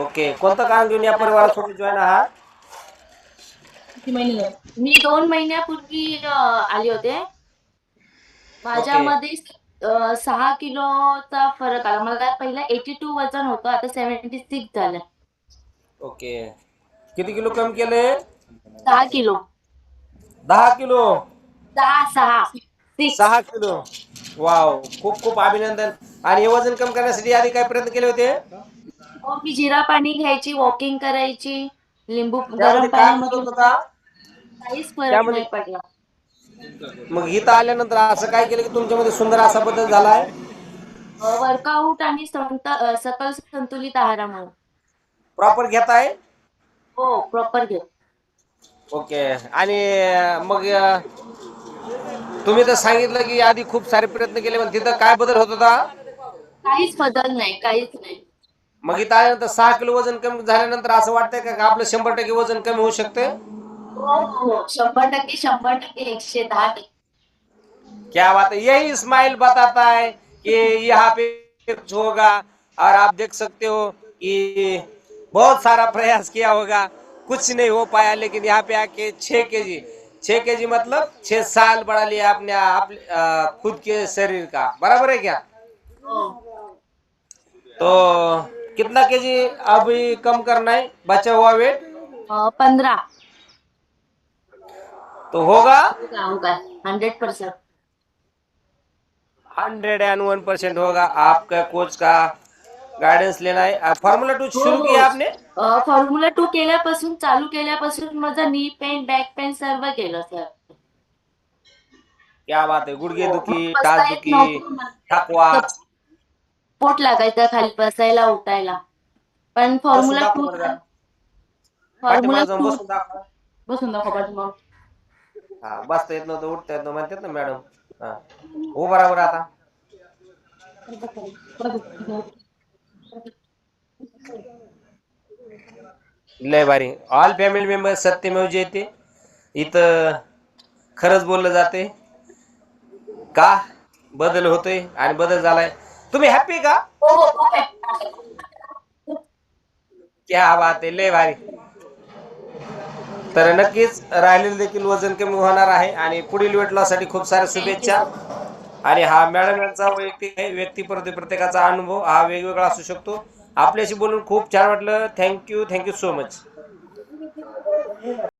Okay. कोणतं काम घेऊन या परिवारासोबत जॉईन आहात? मी दोन महिन्यापूर्वी अ, आले होते. माझ्यामध्ये अ, सहा किलोचा फरक आला. मला पहिला एटी टू वजन होतं आता सेव्हन्टी सिक्स झालं. ओके. किती किलो कमी केले? सहा किलो. दहा किलो? सहा सहा सिक्स सहा किलो. वाव. खूप खूप अभिनंदन. आणि हे वजन कमी करण्यासाठी आधी काय प्रयत्न केले होते? मी जिरा पाणी घ्यायची वॉकिंग करायची लिंबू गरम त्यामध्ये काय पाण्यामध्ये बदल होता काहीच फरक त्यामध्ये- नाही पडला. मग इथं आल्यानंतर असं काय केलं की तुमच्यामध्ये सुंदर असा बदल झालाय? वर्कआउट आणि संत- अ, सकल संतुलित आहारामुळे. प्रॉपर घेताय? हो प्रॉपर घे ओके आणि मग अं, तुम्ही तर सांगितलं की आधी खूप सारे प्रयत्न केले पण तिथं काय बदल होत होता? काहीच बदल नाही काहीच नाही. मग इथं आल्यानंतर सहा किलो वज़न कमी झाल्यानंतर असं वाटतंय का का आपलं शंभर टक्के वज़न कमी होऊ शकते हो हो शंभर टक्के शंभर टक्के एकशे दहा क्या बात है? यही स्माइल बताता है कि यहाँ पे होगा और आप देख सकते हो कि बहुत सारा प्रयास किया होगा। कुछ नहीं हो पाया लेकिन यहाँ पे आके छह के जी छह के जी मतलब छह साल बढ़ा लिया अपने आप खुद के शरीर का। बराबर है क्या? हो। तो कितना के जी अभी कम करना है? बचा हुआ वेट पंधरा तो होगा? होगा hundred percent hundred and one percent होगा। आपका कोच का गाइडेंस लेना है। फॉर्मूला टू शुरू किया आपने? फॉर्म्युला टू केल्यापासून चालू केल्यापासून माझं नी पेन बॅक पेन सर्व केलं सर क्या बात है? गुडघे दुखी टाच दुखी थकवा. पोट लागायचं खाली बसायला उठायला. पण फॉर्म्युला टू. फॉर्म्युला टू बसून दाखव. हा बसता येत नव्हतं उठता येत नव्हतं म्हणतात ना मॅडम. हा. हो बरोबर आता. लय भारी. All family member Satyamev Jayate. इथं खरंच बोललं जाते का? बदल होतोय आणि बदल झालाय. तुम्ही हॅपी का? हो, हो. क्या बात आहे लय भारी. तर नक्कीच राहिलेलं देखील वजन कमी होणार आहे आणि पुढील वेट लॉससाठी खूप साऱ्या शुभेच्छा. आणि हा मॅडम यांचा वैयक्तिक आहे व्यक्ती प्रति प्रत्येकाचा अनुभव हा वेगवेगळा असू शकतो. आपल्याशी बोलून खूप छान वाटलं. Thank you thank you so much